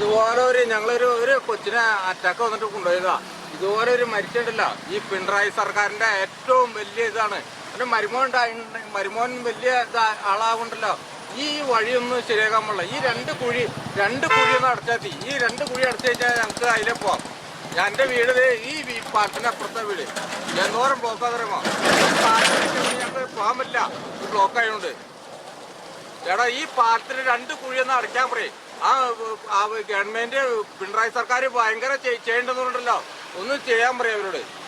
ഇതുപോലെ ഒരു ഞങ്ങളൊരു ഒരു കൊച്ചിനെ അറ്റാക്ക് വന്നിട്ട് കൊണ്ടുപോയതാ. ഇതുപോലെ ഒരു മരിച്ചിട്ടില്ല ഈ പിണറായി സർക്കാരിന്റെ ഏറ്റവും വലിയ ഇതാണ്. ഒരു മരുമോൻ മരുമോൻ വലിയ ആളാവുണ്ടല്ലോ. ഈ വഴിയൊന്നും ശരിയാക്കാൻ പാടില്ല. ഈ രണ്ട് കുഴി രണ്ട് കുഴി ഒന്ന് അടച്ചാൽ ഈ രണ്ട് കുഴി അടച്ചു കഴിഞ്ഞാൽ ഞങ്ങൾക്ക് അതിലെ പോവാം. എന്റെ വീട് ഈ വീ- അപ്പുറത്തെ വീട്. എന്തോരം ബ്ലോക്ക് അറിയുമോ? ഞങ്ങൾക്ക് പോകാൻ പറ്റില്ല. ബ്ലോക്ക് ആയതുകൊണ്ട് എടാ ഈ പാലത്തിന് രണ്ട് കുഴിയൊന്ന് അടയ്ക്കാൻ പറയും. ആ ഗവൺമെന്റ് പിണറായി സർക്കാർ ഭയങ്കര ചെയ്- ചെയ്യേണ്ടതുണ്ടല്ലോ. ഒന്നും ചെയ്യാൻ പറയാം അവരോട്.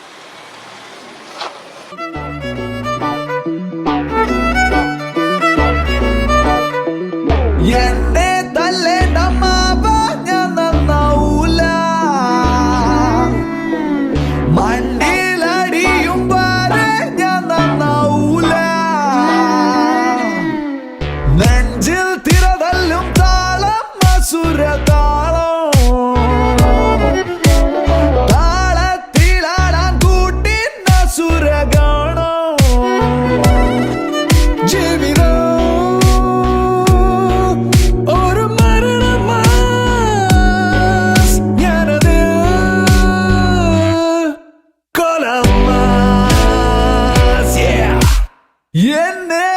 എന്നെ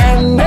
എന്നെ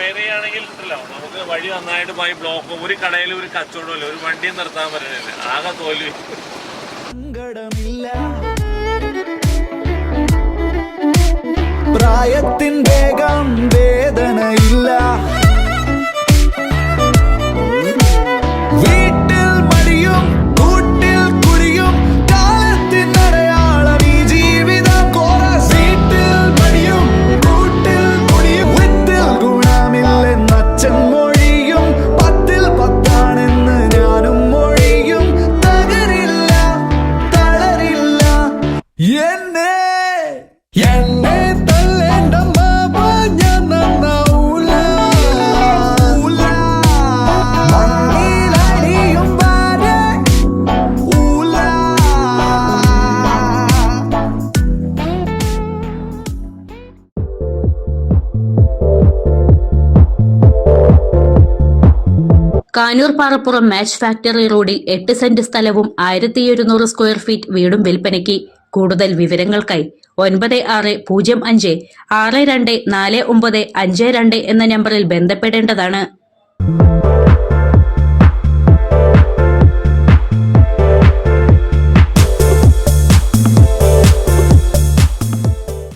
റിപ്പയർ ചെയ്യുകയാണെങ്കിൽ ഉണ്ടല്ലോ. നമുക്ക് വഴി നന്നായിട്ട് പോയി ബ്ലോക്ക് ഒരു കടയിൽ ഒരു കച്ചവടമില്ല ഒരു വണ്ടിയും നിർത്താൻ പറ്റുന്നില്ല. ആകെ തോൽവി. പ്രായത്തിൻ വേഗം വേദനയില്ല കാനൂർ പാറപ്പുറം മാച്ച് ഫാക്ടറി റോഡിൽ എട്ട് സെന്റ് സ്ഥലവും ആയിരത്തി ഒരുന്നൂറ് സ്ക്വയർ ഫീറ്റ് വീടും വിൽപ്പനയ്ക്ക്. കൂടുതൽ വിവരങ്ങൾക്കായി ഒൻപത് ആറ് പൂജ്യം അഞ്ച് ആറ് രണ്ട് നാല് ഒമ്പത് അഞ്ച് രണ്ട് എന്ന നമ്പറിൽ ബന്ധപ്പെടേണ്ടതാണ്.